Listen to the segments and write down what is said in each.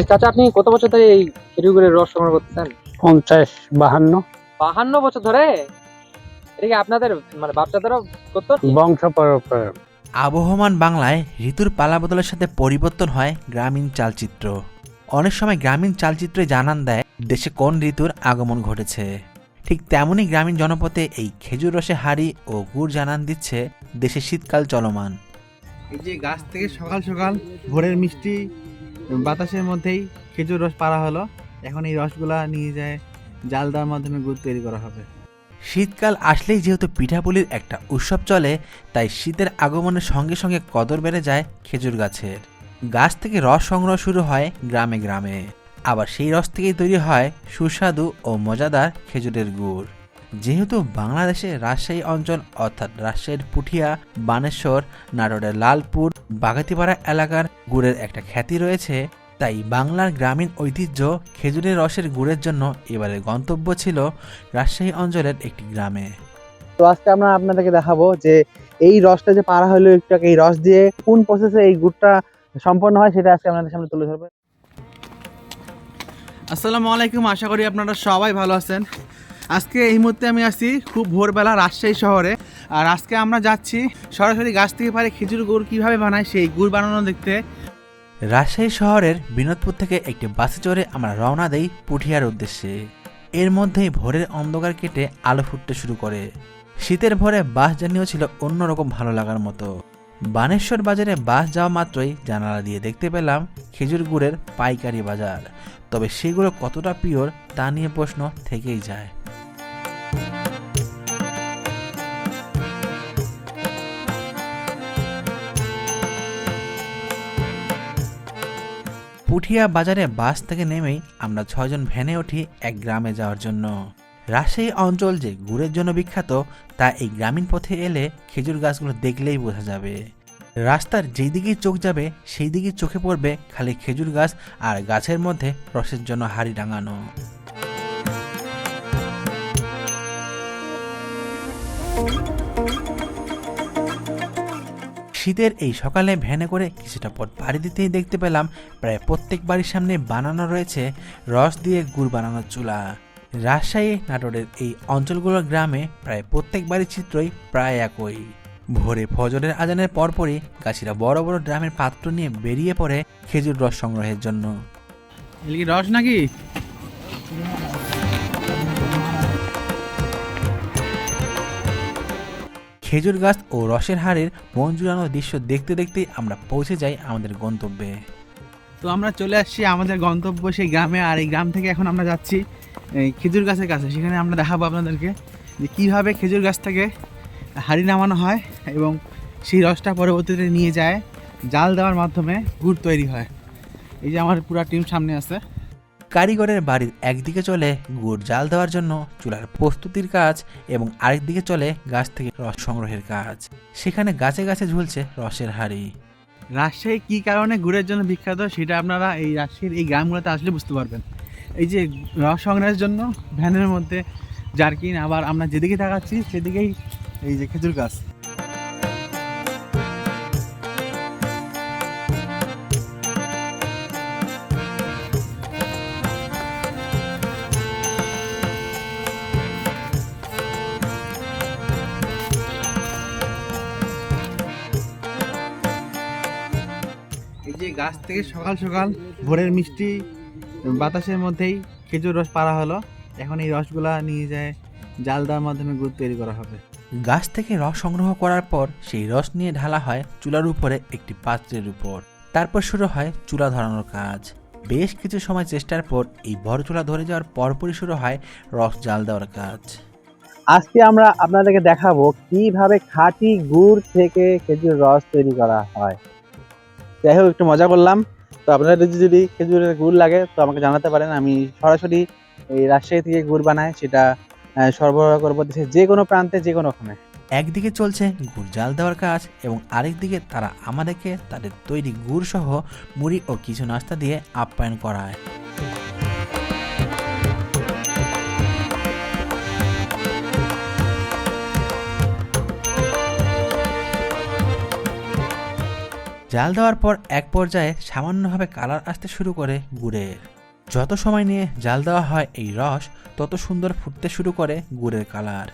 আচ্ছা, চাচা আপনি কত বছর ধরে এই খেজুরের রস সংগ্রহ করতেছেন? পঞ্চাশ বাহান্ন। বাহান্ন বছর ধরে? এটা কি আপনাদের মানে বাচ্চাদেরও করতো? বংশ পরম্পরা। আবহমান বাংলায় ঋতুর পালাবদলের সাথে পরিবর্তন হয় গ্রামীণ চালচিত্র। অনেক সময় গ্রামীণ চালচিত্রে জানান দেয় দেশে কোন ঋতুর আগমন ঘটেছে। ঠিক তেমনই গ্রামীণ জনপথে এই খেজুর রসে হাড়ি ও গুড় জানান দিচ্ছে দেশে শীতকাল চলমান। এই যে গাছ থেকে সকাল সকাল ভোরের মিষ্টি বাতাসের মধ্যেই খেজুর রস পাড়া হলো। এখন এই রসগুলা নিয়ে যায় জাল দেওয়ার মাধ্যমে গুড় তৈরি করা হবে। শীতকাল আসলেই যেহেতু পিঠাপুলির একটা উৎসব চলে, তাই শীতের আগমনের সঙ্গে সঙ্গে কদর বেড়ে যায় খেজুর গাছের। গাছ থেকে রস সংগ্রহ শুরু হয় গ্রামে গ্রামে। আবার সেই রস থেকেই তৈরি হয় সুস্বাদু ও মজাদার খেজুরের গুড়। যেহেতু বাংলাদেশে রাজশাহী অঞ্চল অর্থাৎ রাজশাহীর পুঠিয়া বানেশ্বর নাটোরের লালপুর বাগাতিপাড়া এলাকার গুড়ের একটা খ্যাতি রয়েছে তাই বাংলার গ্রামীণ ঐতিহ্য খেজুরের রসের গুড়ের জন্য এবারের গন্তব্য ছিল রাজশাহী অঞ্চলের একটি গ্রামে। তো আজকে আমরা আপনাদেরকে দেখাবো যে এই রসটা যে পাড়া হলো একটু এই রস দিয়ে কোন প্রসেসে এই গুড়টা সম্পন্ন হয় সেটা আজকে আপনাদের সামনে তুলে ধরবো। আসসালামু আলাইকুম আশা করি আপনারা সবাই ভালো আছেন। আজকে এই মুহূর্তে আমি আছি খুব ভোরবেলা রাজশাহী শহরে। আর আজকে আমরা যাচ্ছি সরাসরি গাছ থেকে পারে খেজুর গুড় কীভাবে বানায় সেই গুড় বানানো দেখতে। রাজশাহী শহরের বিনোদপুর থেকে একটি বাসে চড়ে আমরা রওনা দেই পুঠিয়ার উদ্দেশ্যে। এর মধ্যেই ভোরের অন্ধকার কেটে আলো ফুটতে শুরু করে। শীতের ভোরে বাস জার্নিও ছিল অন্যরকম ভালো লাগার মতো। বানেশ্বর বাজারে বাস যাওয়া মাত্রই জানালা দিয়ে দেখতে পেলাম খেজুর গুড়ের পাইকারি বাজার। তবে সেগুলো কতটা পিওর তা নিয়ে প্রশ্ন থেকেই যায়। পুঠিয়া বাজারে বাস থেকে নেমেই আমরা ছয়জন ভ্যানে উঠি এক গ্রামে যাওয়ার জন্য। রাজশাহী অঞ্চল যে গুড়ের জন্য বিখ্যাত, তা এই গ্রামীণ পথে এলে খেজুর গাছগুলো দেখলেই বোঝা যাবে। রাস্তার যেই দিকেই চোখ যাবে সেই দিকেই চোখে পড়বে খালি খেজুর গাছ আর গাছের মধ্যে রসের জন্য হাড়ি টাঙানো শীতের এই সকালে ভ্যানে করে কিছুটা পথ পাড়ি দিতেই দেখতে পেলাম, প্রায় প্রত্যেক বাড়ির সামনে বানানো রয়েছে রস দিয়ে গুড় বানানোর চুলা। রাজশাহী নাটোরের এই অঞ্চলগুলোর গ্রামে প্রায় প্রত্যেক বাড়ির চিত্রই প্রায় একই। ভোরে ফজরের আজানের পরপরই গাছিরা বড় বড় ড্রামের পাত্র নিয়ে বেরিয়ে পড়ে খেজুর রস সংগ্রহের জন্য। রস নাকি? খেজুর গাছ ও রসের হাড়ের মন জুড়ানো দৃশ্য দেখতে দেখতেই আমরা পৌঁছে যাই আমাদের গন্তব্যে। তো আমরা চলে আসছি আমাদের গন্তব্য সেই গ্রামে, আর এই গ্রাম থেকে এখন আমরা যাচ্ছি খেজুর গাছের কাছে। সেখানে আমরা দেখাবো আপনাদেরকে যে কীভাবে খেজুর গাছ থেকে হাড়ি নামানো হয় এবং সেই রসটা পরবর্তীতে নিয়ে যায়, জাল দেওয়ার মাধ্যমে গুড় তৈরি হয়। এই যে আমার পুরো টিম সামনে আছে। কারিগরের বাড়ির একদিকে চলে গুড় জাল দেওয়ার জন্য চুলার প্রস্তুতির কাজ এবং আরেকদিকে চলে গাছ থেকে রস সংগ্রহের কাজ। সেখানে গাছে গাছে ঝুলছে রসের হাড়ি। রাজশাহী কী কারণে গুড়ের জন্য বিখ্যাত সেটা আপনারা এই রাজশাহীর এই গ্রামগুলোতে আসলে বুঝতে পারবেন। এই যে রস সংগ্রহের জন্য ভ্যানের মধ্যে জার্কিন, আবার আমরা যেদিকে তাকাচ্ছি সেদিকেই এই যে খেজুর গাছ। গাছ থেকে সকাল সকাল ভোরের মিষ্টি বাতাসের মধ্যেই খেজুর রস পাড়া হলো। এখন এই রসগুলা নিয়ে যায় জাল দেওয়ার মাধ্যমে গুড় তৈরি করা হবে। গাছ থেকে রস সংগ্রহ করার পর সেই রস নিয়ে ঢালা হয় চুলার উপরে একটি পাত্রের উপর। তারপর শুরু হয় চুলা ধরানোর কাজ। বেশ কিছু সময় চেষ্টার পর এই বড় চুলা ধরে যাওয়ার পরপরই শুরু হয় রস জাল দেওয়ার কাজ। আজকে আমরা আপনাদেরকে দেখাবো কীভাবে খাঁটি গুড় থেকে খেজুর রস তৈরি করা হয়। যাই হোক, একটু মজা করলাম। তো আপনাদের যদি খেজুরের গুড় লাগে, তো আমাকে জানাতে পারেন। আমি সরাসরি এই রাজশাহী থেকে গুড় বানাই, সেটা সরবরাহ করব দেশের যে কোনো প্রান্তে, যে কোনো ওখানে। একদিকে চলছে গুড় জাল দেওয়ার কাজ এবং আরেকদিকে তারা আমাদেরকে তাদের তৈরি গুড় সহ মুড়ি ও কিছু নাস্তা দিয়ে আপ্যায়ন করায়। জাল দেওয়ার পর এক পর্যায়ে সামান্যভাবে কালার আসতে শুরু করে গুড়ের যত সময় নিয়ে জাল দেওয়া হয় এই রস, তত সুন্দর ফুটতে শুরু করে গুড়ের কালার।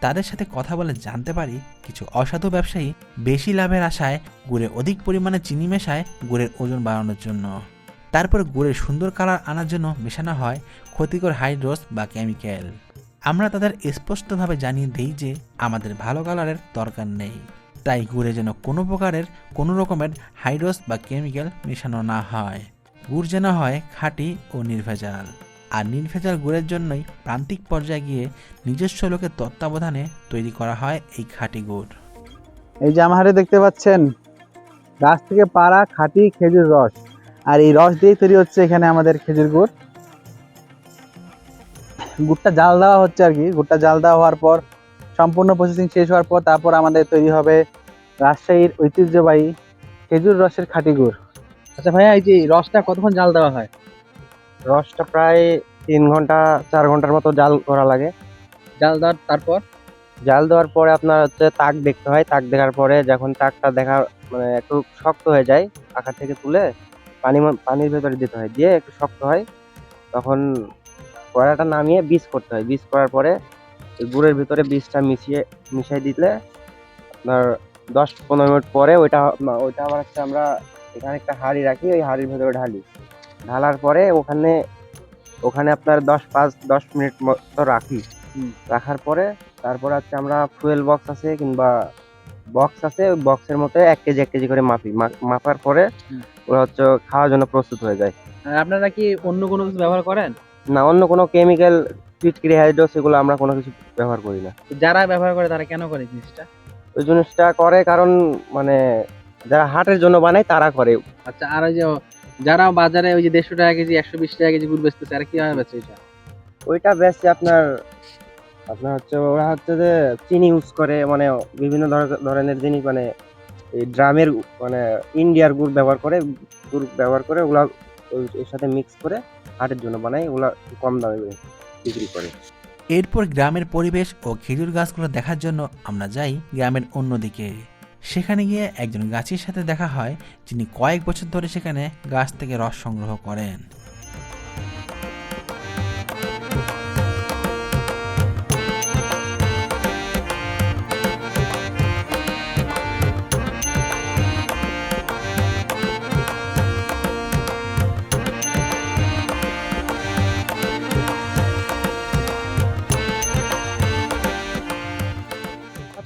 তাদের সাথে কথা বলে জানতে পারি কিছু অসাধু ব্যবসায়ী বেশি লাভের আশায় গুড়ে অধিক পরিমাণে চিনি মেশায় গুড়ের ওজন বাড়ানোর জন্য। তারপর গুড়ের সুন্দর কালার আনার জন্য মেশানো হয় ক্ষতিকর হাইড্রোস বা কেমিক্যাল। আমরা তাদের স্পষ্টভাবে জানিয়ে দেই যে আমাদের ভালো কালারের দরকার নেই। তাই গুড়ে যেন কোনো প্রকারের কোনো রকমের হাইড্রোস বা কেমিক্যাল মেশানো না হয়। গুড় যেন হয় খাঁটি ও নির্ভেজাল। আর নির্ভেজাল গুড়ের জন্যই প্রান্তিক পর্যায়ে গিয়ে নিজস্ব লোকের তত্ত্বাবধানে তৈরি করা হয় এই খাঁটি গুড়। এই যে আমার দেখতে পাচ্ছেন, গাছ থেকে পাড়া খাঁটি খেজুর রস। আর এই রস দিয়েই তৈরি হচ্ছে এখানে আমাদের খেজুর গুড়। গুড়টা জাল দেওয়া হচ্ছে আর কি। গুড়টা জাল দেওয়া হওয়ার পর সম্পূর্ণ প্রসেসিং শেষ হওয়ার পর তারপর আমাদের তৈরি হবে রাজশাহীর ঐতিহ্যবাহী খেজুর রসের খাঁটি গুড়। আচ্ছা ভাইয়া এই যে রসটা কতক্ষণ জাল দেওয়া হয়? রসটা প্রায় তিন ঘণ্টা চার ঘণ্টার মতো জাল করা লাগে। জাল দেওয়ার তারপর? জাল দেওয়ার পরে আপনার হচ্ছে তাক দেখতে হয়। তাক দেখার পরে যখন তাকটা দেখা মানে একটু শক্ত হয়ে যায় আকার থেকে তুলে পানি পানির ভেতরে দিতে হয়। দিয়ে একটু শক্ত হয় তখন কড়াটা নামিয়ে বীজ করতে হয়। বীজ করার পরে ওই গুড়ের ভিতরে বীজটা মিশিয়ে মিশিয়ে দিলে আপনার দশ পনেরো মিনিট পরে ওইটা ওইটা আবার হচ্ছে আমরা এখানে একটা হাঁড়ি রাখি ওই হাঁড়ির ভেতরে ঢালি। ঢালার পরে ওখানে ওখানে আপনার দশ পাঁচ দশ মিনিট মতো রাখি। রাখার পরে তারপর হচ্ছে আমরা ফুয়েল বক্স আছে কিংবা বক্স আছে ওই বক্সের মতো এক কেজি এক কেজি করে মাপি। মাপার পরে। ওরা হচ্ছে খাওয়ার জন্য প্রস্তুত হয়ে যায়। আপনারা কি অন্য কোনো কিছু ব্যবহার করেন? না অন্য কোনো কেমিক্যাল ফিটকিরি হাইড্রোস এগুলো আমরা কোনো কিছু ব্যবহার করি না। যারা ব্যবহার করে তারা কেন করে জিনিসটা? ওই জিনিসটা করে কারণ মানে যারা হাটের জন্য বানায় তারা করে। আচ্ছা আর ওই যে যারা বাজারে ওই যে দেড়শো টাকা কেজি একশো বিশ টাকা কেজি গুড় বেচতেছে আর কীভাবে বেচে এটা? ওইটা বেশি আপনার আপনার হচ্ছে ওরা হচ্ছে যে চিনি ইউজ করে মানে বিভিন্ন ধর- ধরনের জিনিস মানে এই ড্রামের মানে ইন্ডিয়ার গুড় ব্যবহার করে গুড় ব্যবহার করে ওগুলা এর সাথে মিক্স করে হাটের জন্য বানায় ওগুলা কম দামে বিক্রি করে। এরপর গ্রামের পরিবেশ ও খেজুর গাছগুলো দেখার জন্য আমরা যাই গ্রামের অন্যদিকে। সেখানে গিয়ে একজন গাছের সাথে দেখা হয়, যিনি কয়েক বছর ধরে সেখানে গাছ থেকে রস সংগ্রহ করেন।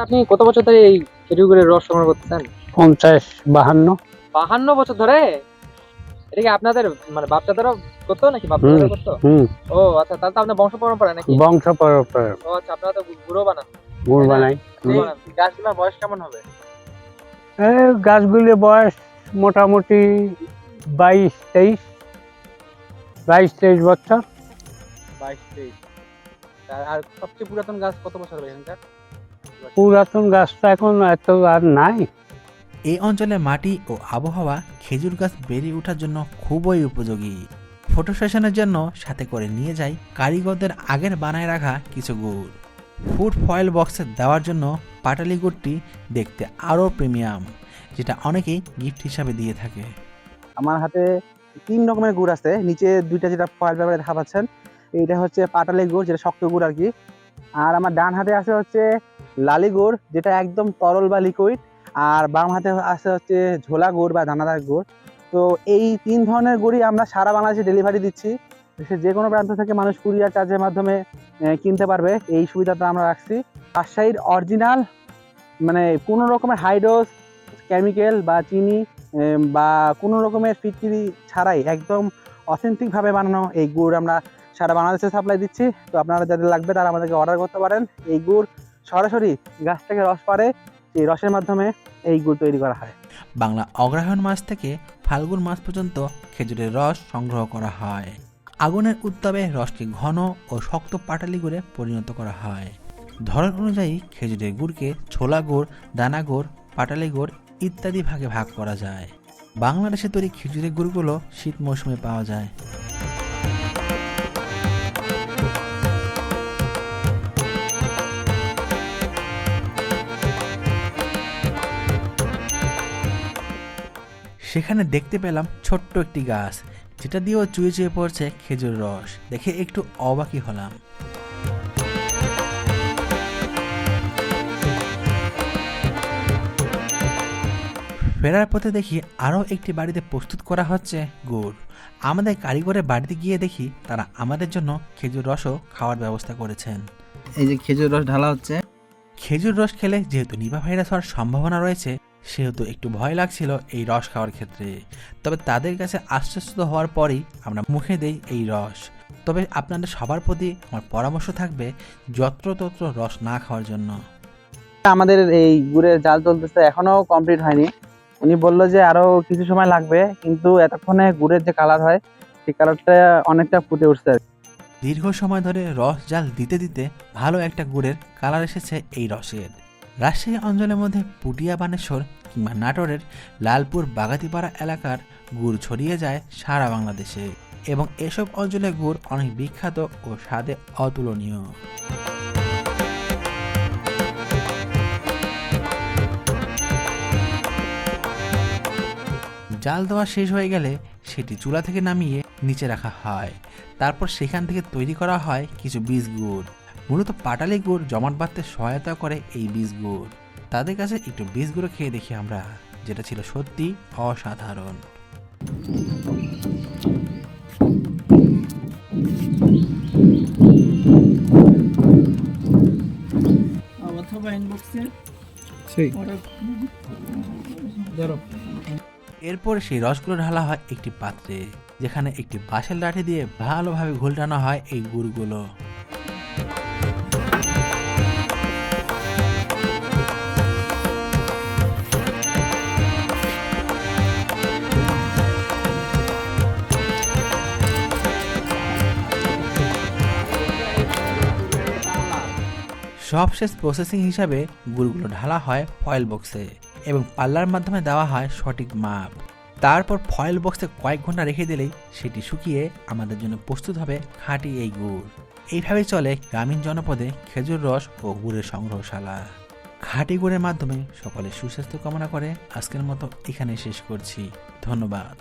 আচ্ছা আপনি কত বছর ধরে এই রস সংগ্রহ করতেছেন? পঞ্চাশ বাহান্ন। বাহান্ন বছর ধরে? এটা কি আপনাদের মানে বাচ্চাদেরও করতো নাকি বাচ্চাদেরও করতো? ও আচ্ছা তাহলে তো আপনার বংশ পরম্পরা নাকি? বংশ পরম্পরা। ও আচ্ছা আপনারা তো গুঁড়ো বানান। গুড় বানাই। গাছগুলোর বয়স কেমন হবে? এই গাছগুলির বয়স মোটামুটি বাইশ তেইশ। বাইশ তেইশ বছর। বাইশ তেইশ। আর- আর সবচেয়ে পুরাতন গাছ কত বছর হবে এখানকার? পুরাতন গাছটা এখন এত আর নাই। এই অঞ্চলের মাটি ও আবহাওয়া খেজুর গাছ বেড়ে ওঠার জন্য খুবই উপযোগী। ফটো সেশনের জন্য সাথে করে নিয়ে যাই কারিগরদের আগের বানায় রাখা কিছু গুড়। ফুড ফয়েল বক্সে দেওয়ার জন্য পাটালি গুড়টি দেখতে আরও প্রিমিয়াম যেটা অনেকেই গিফট হিসাবে দিয়ে থাকে। আমার হাতে তিন রকমের গুড় আছে নিচে দুইটা যেটা ফয়েল পেপারে দেখা পাচ্ছেন এইটা হচ্ছে পাটালি গুড় যেটা শক্ত গুড় আর কি। আর আমার ডান হাতে আছে হচ্ছে লালি গুড় যেটা একদম তরল বা লিকুইড আর বাম হাতে আছে হচ্ছে ঝোলা গুড় বা দানাদার গুড়। তো এই তিন ধরনের গুড়ই আমরা সারা বাংলাদেশে ডেলিভারি দিচ্ছি। সে যে কোনো প্রান্ত থেকে মানুষ কুরিয়ার চার্জের মাধ্যমে কিনতে পারবে। এই সুবিধাটা আমরা রাখছি। রাজশাহীর অরিজিনাল মানে কোনো রকমের হাইড্রোস কেমিক্যাল বা চিনি বা কোনো রকমের ফিটকিরি ছাড়াই একদম অথেন্টিকভাবে বানানো এই গুড় আমরা সারা বাংলাদেশে সাপ্লাই দিচ্ছি। তো আপনারা যাদের লাগবে তারা আমাদেরকে অর্ডার করতে পারেন। এই গুড় সরাসরি গাছ থেকে রস পারে এই রসের মাধ্যমে এই গুড় তৈরি করা হয়। বাংলা অগ্রহায়ণ মাস থেকে ফাল্গুন মাস পর্যন্ত খেজুরের রস সংগ্রহ করা হয়। আগুনের উত্তাপে রসকে ঘন ও শক্ত পাটালি গুড়ে পরিণত করা হয়। ধরন অনুযায়ী খেজুরের গুড়কে ছোলা গুড়, দানা গুড়, পাটালি গুড় ইত্যাদি ভাগে ভাগ করা যায়। বাংলাদেশে তৈরি খেজুরের গুড়গুলো শীত মৌসুমে পাওয়া যায়। সেখানে দেখতে পেলাম ছোট্ট একটি গাছ যেটা দিয়েও চুয়ে চুয়ে পড়ছে খেজুর রস। দেখে একটু অবাকই হলাম। ফেরার পথে দেখি আরও একটি বাড়িতে প্রস্তুত করা হচ্ছে গুড়। আমাদের কারিগরের বাড়িতে গিয়ে দেখি তারা আমাদের জন্য খেজুর রসও খাওয়ার ব্যবস্থা করেছেন। এই যে খেজুর রস ঢালা হচ্ছে। খেজুর রস খেলে যেহেতু নিপা ভাইরাস হওয়ার সম্ভাবনা রয়েছে সেহেতু একটু ভয় লাগছিল এই রস খাওয়ার ক্ষেত্রে। তবে তাদের কাছে আশ্বস্ত হওয়ার পরেই আমরা মুখে দেই এই রস। তবে আপনাদের সবার প্রতি আমার পরামর্শ থাকবে যত্রতত্র রস না খাওয়ার জন্য। আমাদের এই গুড়ের জাল চলতেছে এখনও কমপ্লিট হয়নি। উনি বলল যে আরও কিছু সময় লাগবে কিন্তু এতক্ষণে গুড়ের যে কালার হয় সেই কালারটা অনেকটা ফুটে উঠছে দীর্ঘ সময় ধরে রস জাল দিতে দিতে ভালো একটা গুড়ের কালার এসেছে এই রসের। রাজশাহী অঞ্চলের মধ্যে পুটিয়া, বানেশ্বর কিংবা নাটোরের লালপুর, বাগাতিপাড়া এলাকার গুড় ছড়িয়ে যায় সারা বাংলাদেশে এবং এসব অঞ্চলের গুড় অনেক বিখ্যাত ও স্বাদে অতুলনীয়। জাল দেওয়া শেষ হয়ে গেলে সেটি চুলা থেকে নামিয়ে নিচে রাখা হয়। তারপর সেখান থেকে তৈরি করা হয় কিছু বীজ গুড়। মূলত পাটালি গুড় জমাট বাঁধতে সহায়তা করে এই বীজ গুড় তাদের কাছে একটু বীজ গুঁড়ো খেয়ে দেখি আমরা যেটা ছিল সত্যি অসাধারণ। এরপর সেই রসগুলো ঢালা হয় একটি পাত্রে যেখানে একটি বাঁশের লাঠি দিয়ে ভালোভাবে ঘোলটানো হয় এই গুড়গুলো। সবশেষ প্রসেসিং হিসাবে গুড়গুলো ঢালা হয় ফয়েল বক্সে এবং পাল্লার মাধ্যমে দেওয়া হয় সঠিক মাপ। তারপর ফয়েল বক্সে কয়েক ঘণ্টা রেখে দিলেই সেটি শুকিয়ে আমাদের জন্য প্রস্তুত হবে খাঁটি এই গুড়। এইভাবেই চলে গ্রামীণ জনপদে খেজুর রস ও গুড়ের সংগ্রহশালা। খাঁটি গুড়ের মাধ্যমে সকলে সুস্বাস্থ্য কামনা করে আজকের মতো এখানে শেষ করছি। ধন্যবাদ।